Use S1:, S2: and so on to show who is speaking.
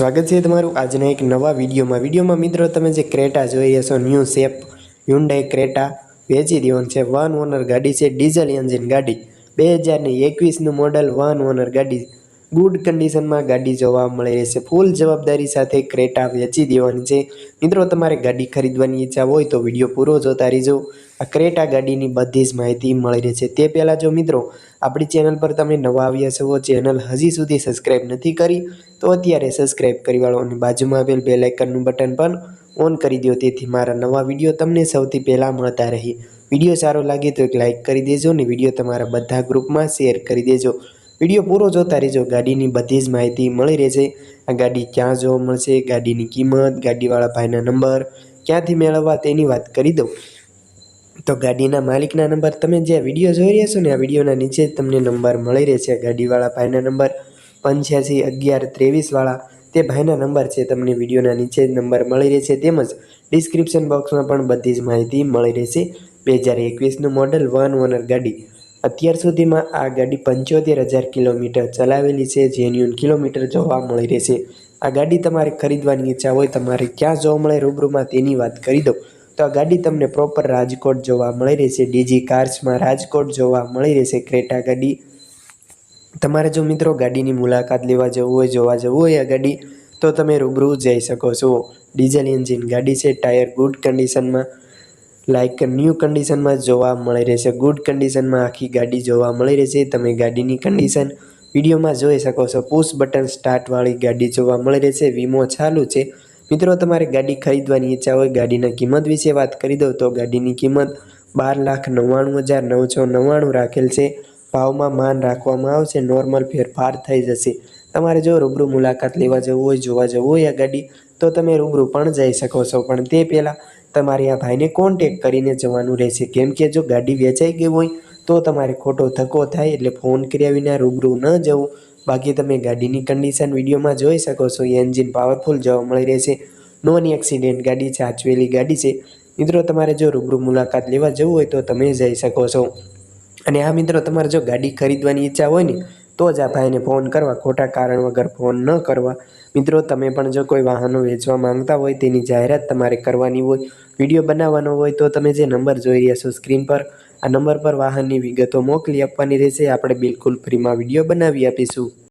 S1: સ્વાગત છે તમારું આજના એક નવા વિડીયોમાં. વિડીયોમાં મિત્રો તમે જે ક્રેટા જોઈ હશો, ન્યૂ શેપ હ્યુન્ડાઈ ક્રેટા, વેચી દેવાનું છે. વન ઓનર ગાડી છે, ડીઝલ એન્જિન ગાડી. બે હજારની એકવીસનું મોડલ વન ઓનર ગાડી ગુડ કન્ડિશનમાં ગાડી જોવા મળી રહેશે ફૂલ જવાબદારી સાથે ક્રેટા વેચી દેવાની છે. મિત્રો, તમારે ગાડી ખરીદવાની ઈચ્છા હોય તો વીડિયો પૂરો જોતા રહેજો. આ ક્રેટા ગાડીની બધી જ માહિતી મળી રહેશે. તે પહેલાં જો મિત્રો, આપણી ચેનલ પર તમે નવા આવ્યા છો, ચેનલ હજી સુધી સબસ્ક્રાઈબ નથી કરી, તો અત્યારે સબસ્ક્રાઈબ કરી વાળો અને બાજુમાં આવેલ બે લાઇકનનું બટન પણ ઓન કરી દો. તેથી મારા નવા વીડિયો તમને સૌથી પહેલાં મળતા રહે. વીડિયો સારો લાગે તો એક લાઇક કરી દેજો અને વીડિયો તમારા બધા ગ્રુપમાં શેર કરી દેજો. વીડિયો પૂરો જોતા રહેજો. ગાડીની બધી જ માહિતી મળી રહેશે. આ ગાડી ક્યાં જોવા મળશે, ગાડીની કિંમત, ગાડીવાળા ભાઈના નંબર, ક્યાંથી મેળવવા તેની વાત કરી દઉં. તો ગાડીના માલિકના નંબર તમે જે વીડિયો જોઈ રહ્યા છો ને, આ વિડીયોના નીચે જ તમને નંબર મળી રહેશે. ગાડીવાળા ભાઈના નંબર પંચ્યાસી અગિયાર ત્રેવીસવાળા, તે ભાઈના નંબર છે. તમને વિડીયોના નીચે જ નંબર મળી રહેશે. તેમજ ડિસ્ક્રિપ્શન બોક્સમાં પણ બધી જ માહિતી મળી રહેશે. બે હજાર એકવીસનું મોડલ વન ઓનર ગાડી. અત્યાર સુધીમાં આ ગાડી પંચોતેર હજાર કિલોમીટર ચલાવેલી છે જેન્યુન કિલોમીટર જોવા મળી રહેશે આ ગાડી તમારે ખરીદવાની ઈચ્છા હોય, તમારે ક્યાં જોવા મળે રૂબરૂમાં તેની વાત કરી દો તો આ ગાડી તમને પ્રોપર રાજકોટ જોવા મળી રહેશે ડીજી કાર્સમાં રાજકોટ જોવા મળી રહેશે ક્રેટા ગાડી. તમારે જો મિત્રો ગાડીની મુલાકાત લેવા જવું હોય, જોવા જવું હોય આ ગાડી, તો તમે રૂબરૂ જઈ શકો છો. ડીઝલ એન્જિન ગાડી છે, ટાયર ગુડ કન્ડિશનમાં. લાઇક ન્યૂ કન્ડિશનમાં જોવા મળી રહેશે. ગુડ કન્ડિશનમાં આખી ગાડી જોવા મળી રહેશે. તમે ગાડીની કન્ડિશન વિડીયોમાં જોઈ શકો છો. પુશ બટન સ્ટાર્ટવાળી ગાડી જોવા મળી રહેશે. વીમો ચાલુ છે. મિત્રો, તમારે ગાડી ખરીદવાની ઈચ્છા હોય, ગાડીના કિંમત વિશે વાત કરી દઉં તો ગાડીની કિંમત બાર લાખ નવ્વાણું હજાર નવસો નવ્વાણું રાખેલ છે. ભાવમાં માન રાખવામાં આવશે. નોર્મલ ફેરફાર થઈ જશે. તમારે જો રૂબરૂ મુલાકાત લેવા જવું હોય, જોવા જવું હોય આ ગાડી, તો તમે રૂબરૂ પણ જઈ શકો છો. પણ તે પહેલાં તમારે આ ભાઈને કોન્ટેક કરીને જવાનું રહેશે. કેમ કે જો ગાડી વેચાઈ ગઈ હોય, તો તમારે ખોટો ધક્કો થાય એટલે ફોન કર્યા વિના રૂબરૂ ન જવું. બાકી તમે ગાડીની કન્ડિશન વિડીયોમાં જોઈ શકો છો. એન્જિન પાવરફુલ જોવા મળી રહેશે. નોન એક્સિડેન્ટ ગાડી છે આચવેલી ગાડી છે. મિત્રો, તમારે જો રૂબરૂ મુલાકાત લેવા જવું હોય તો તમે જઈ શકો છો. અને આ મિત્રો, તમારે જો ગાડી ખરીદવાની ઈચ્છા હોય ને તો જ આ ભાઈને ફોન કરવા, ખોટા કારણ વગર ફોન ન કરવા. મિત્રો, તમે પણ જો કોઈ વાહનો વેચવા માંગતા હોય, તેની જાહેરાત તમારે કરવાની હોય, વીડિયો બનાવવાનો હોય, તો તમે જે નંબર જોઈ રહ્યા છો સ્ક્રીન પર, આ નંબર પર વાહનની વિગતો મોકલી આપવાની રહેશે. આપણે બિલકુલ ફ્રીમાં વીડિયો બનાવી આપીશું.